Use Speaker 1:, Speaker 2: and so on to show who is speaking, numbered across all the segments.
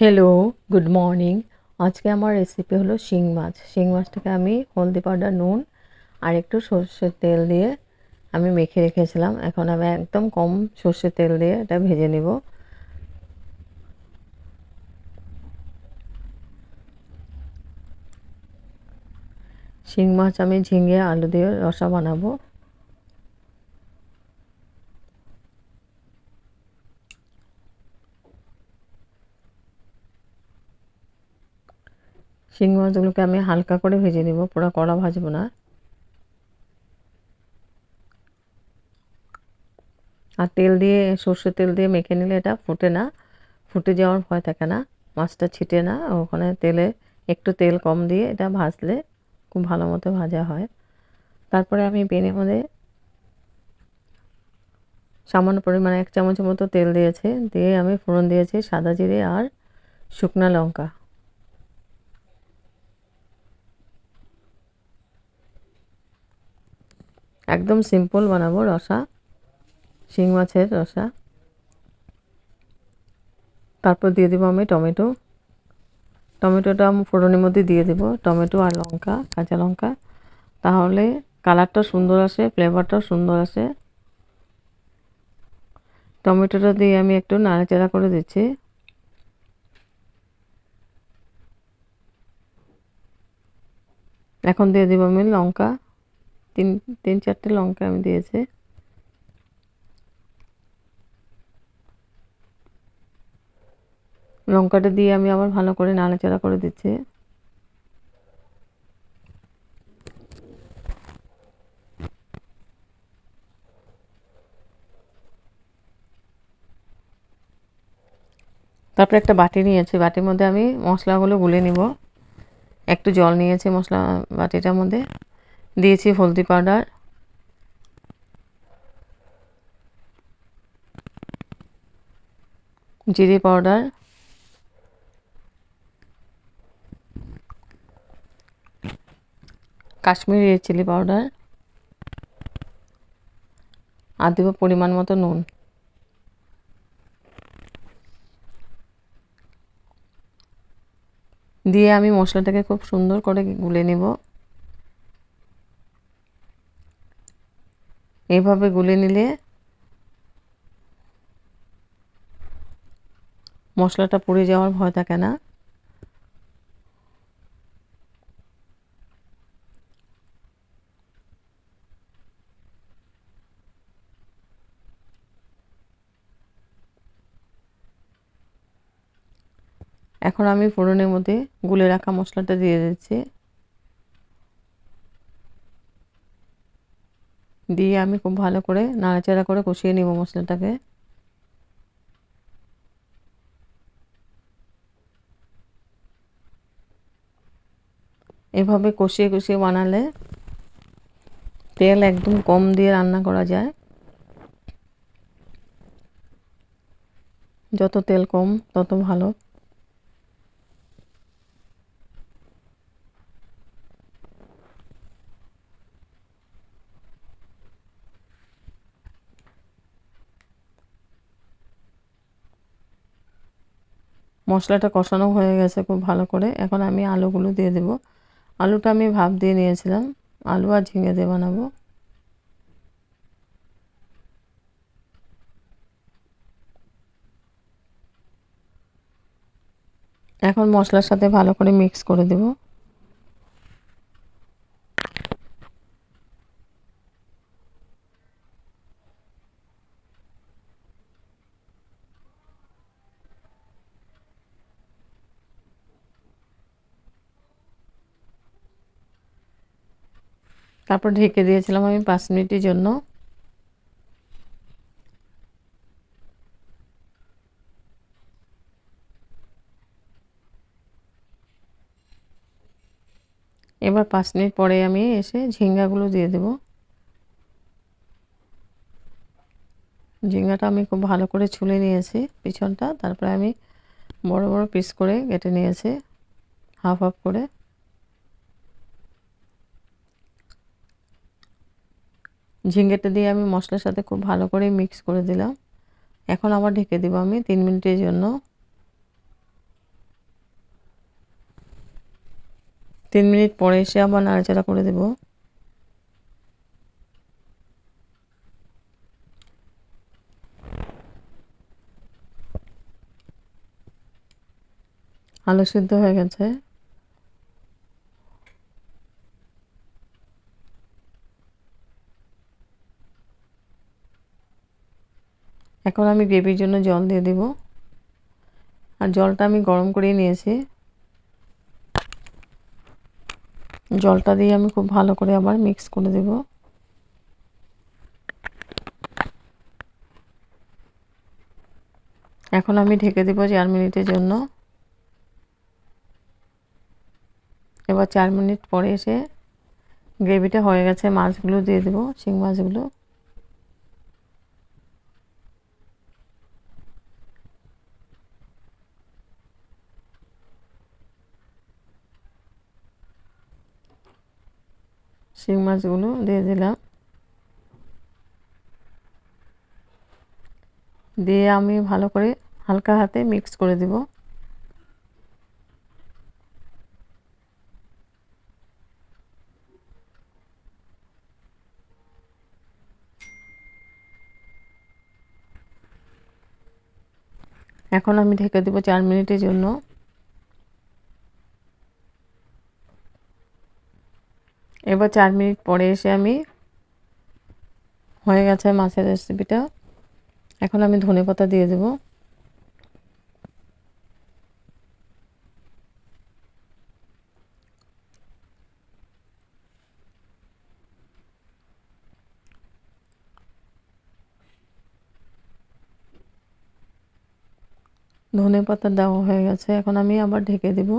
Speaker 1: Hello good morning আজকে আমার recipe হলো শিং মাছ। শিং মাছটাকে আমি হলদি পাউডার, নুন আর একটু সর্ষের তেল দিয়ে আমি মেখে রেখেছিলাম। এখন আমি একদম কম সর্ষের তেল দিয়ে এটা ভেজে নেব। শিং মাছ আমি ঝিঙে, আলু দিয়ে রসা বানাবো। শিং মাছগুলোকে আমি হালকা করে ভেজে নেব, পুরো কড়া ভাজবো না। আর তেল দিয়ে, সর্ষের তেল দিয়ে মেখে নিলে এটা ফুটে না, ফুটে যাওয়ার ভয় থাকে না, মাছটা ছিটে না, ওখানে তেলে একটু তেল কম দিয়ে এটা ভাজলে খুব ভালো মতো ভাজা হয়। তারপরে আমি পেনের মধ্যে সামান্য পরিমাণে এক চামচের মতো তেল দিয়েছে, দিয়ে আমি ফোড়ন দিয়েছি সাদা জিরে আর শুকনো লঙ্কা। একদম সিম্পল বানাবো রসা, শিং মাছের রসা। তারপর দিয়ে দেবো আমি টমেটো। টমেটোটা আমি ফোড়নের মধ্যে দিয়ে দেবো, টমেটো আর লঙ্কা, কাঁচা লঙ্কা। তাহলে কালারটা সুন্দর আসে ফ্লেভারটাও সুন্দর আসে। টমেটোটা দিয়ে আমি একটু নাড়াচাড়া করে দিচ্ছি। এখন দিয়ে দেবো আমি লঙ্কা। তিন তিন চারটে লঙ্কা আমি দিয়েছি। লঙ্কাটা দিয়ে আমি আবার ভালো করে নাড়াচাড়া করে দিচ্ছি। তারপরে একটা বাটি নিয়েছি, বাটির মধ্যে আমি মশলাগুলো গুলে নিব। একটু জল নিয়েছি মশলা, বাটিটার মধ্যে। দিয়েছি হলদি পাউডার। জিরে পাউডার। Kashmiri chilli powder. আর দেবো পরিমাণ মতো নুন। দিয়ে আমি মশলাটাকে খুব সুন্দর করে গুলে নেব। এইভাবে গুলে নিলে মশলাটা পুড়ে যাওয়ার ভয় থাকে না। এখন আমি ফোড়নের মধ্যে গুলে রাখা মশলাটা দিয়ে দিচ্ছি। দিয়ে আমি খুব ভালো করে নাড়াচাড়া করে কষিয়ে নিব মশলাটাকে। এভাবে কষিয়ে কষিয়ে বানালে তেল একদম কম দিয়ে রান্না করা যায়। যত তেল কম, তত ভালো। মশলাটা কষানো হয়ে গেছে খুব ভালো করে। এখন আমি আলুগুলো দিয়ে দেব। আলুটা আমি ভাপ দিয়ে নিয়েছিলাম। আলু আর ঝিঙে দিয়ে বানাবো। এখন মশলার সাথে ভালো করে মিক্স করে দেবো। তারপর ঢেকে দিয়েছিলাম আমি পাঁচ মিনিটের জন্য। এবার পাঁচ মিনিট পরে আমি এসে ঝিঙ্গাগুলো দিয়ে দেব। ঝিঙ্গাটা আমি খুব ভালো করে ছুলে নিয়েছি পিছনটা, তারপরে আমি বড় বড় পিস করে কেটে নিয়েছি, হাফ হাফ করে। ঝিঙ্গেটা দিয়ে আমি মশলার সাথে খুব ভালো করে মিক্স করে দিলাম। এখন আবার ঢেকে দেবো আমি তিন মিনিটের জন্য। তিন মিনিট পরে এসে আবার নাড়াচাড়া করে দেব। আলু সিদ্ধ হয়ে গেছে। এখন আমি গ্রেভির জন্য জল দিয়ে দেব। আর জলটা আমি গরম করে নিয়েছি। জলটা দিয়ে আমি খুব ভালো করে আবার মিক্স করে দেব। এখন আমি ঢেকে দেব চার মিনিটের জন্য। এবার চার মিনিট পরে এসে গ্রেভিটা হয়ে গেছে, মাছগুলো দিয়ে দেবো, শিং মাছগুলো। শিং মাছগুলো দিয়ে দিলাম। দিয়ে আমি ভালো করে হালকা হাতে মিক্স করে দেব। এখন আমি ঢেকে দেবো চার মিনিটের জন্য। এবার চার মিনিট পরে এসে আমি হয়ে গেছে মাছের রেসিপিটা এখন আমি ধনে পাতা দিয়ে দেব। ধনে পাতা দেওয়া হয়ে গেছে। এখন আমি আবার ঢেকে দেবো।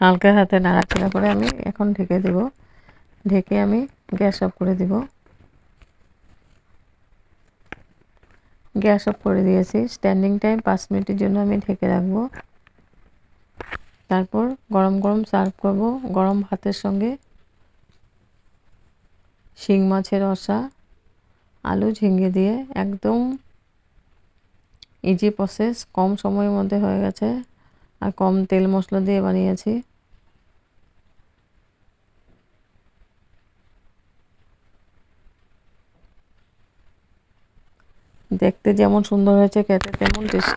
Speaker 1: হালকা হাতে নাড়াচাড়া করে আমি এখন ঢেকে দেব। ঢেকে আমি গ্যাস অফ করে দেব। গ্যাস অফ করে দিয়েছি। স্ট্যান্ডিং টাইম পাঁচ মিনিটের জন্য আমি ঢেকে রাখব। তারপর গরম গরম সার্ভ করব। গরম ভাতের সঙ্গে শিং মাছের রসা, আলু ঝিঙ্গে দিয়ে একদম ইজি প্রসেস কম সময়ের মধ্যে হয়ে গেছে। আর কম তেল মশলা দিয়ে বানিয়েছি। দেখতে যেমন সুন্দর হয়েছে খেতে তেমন টেস্টি।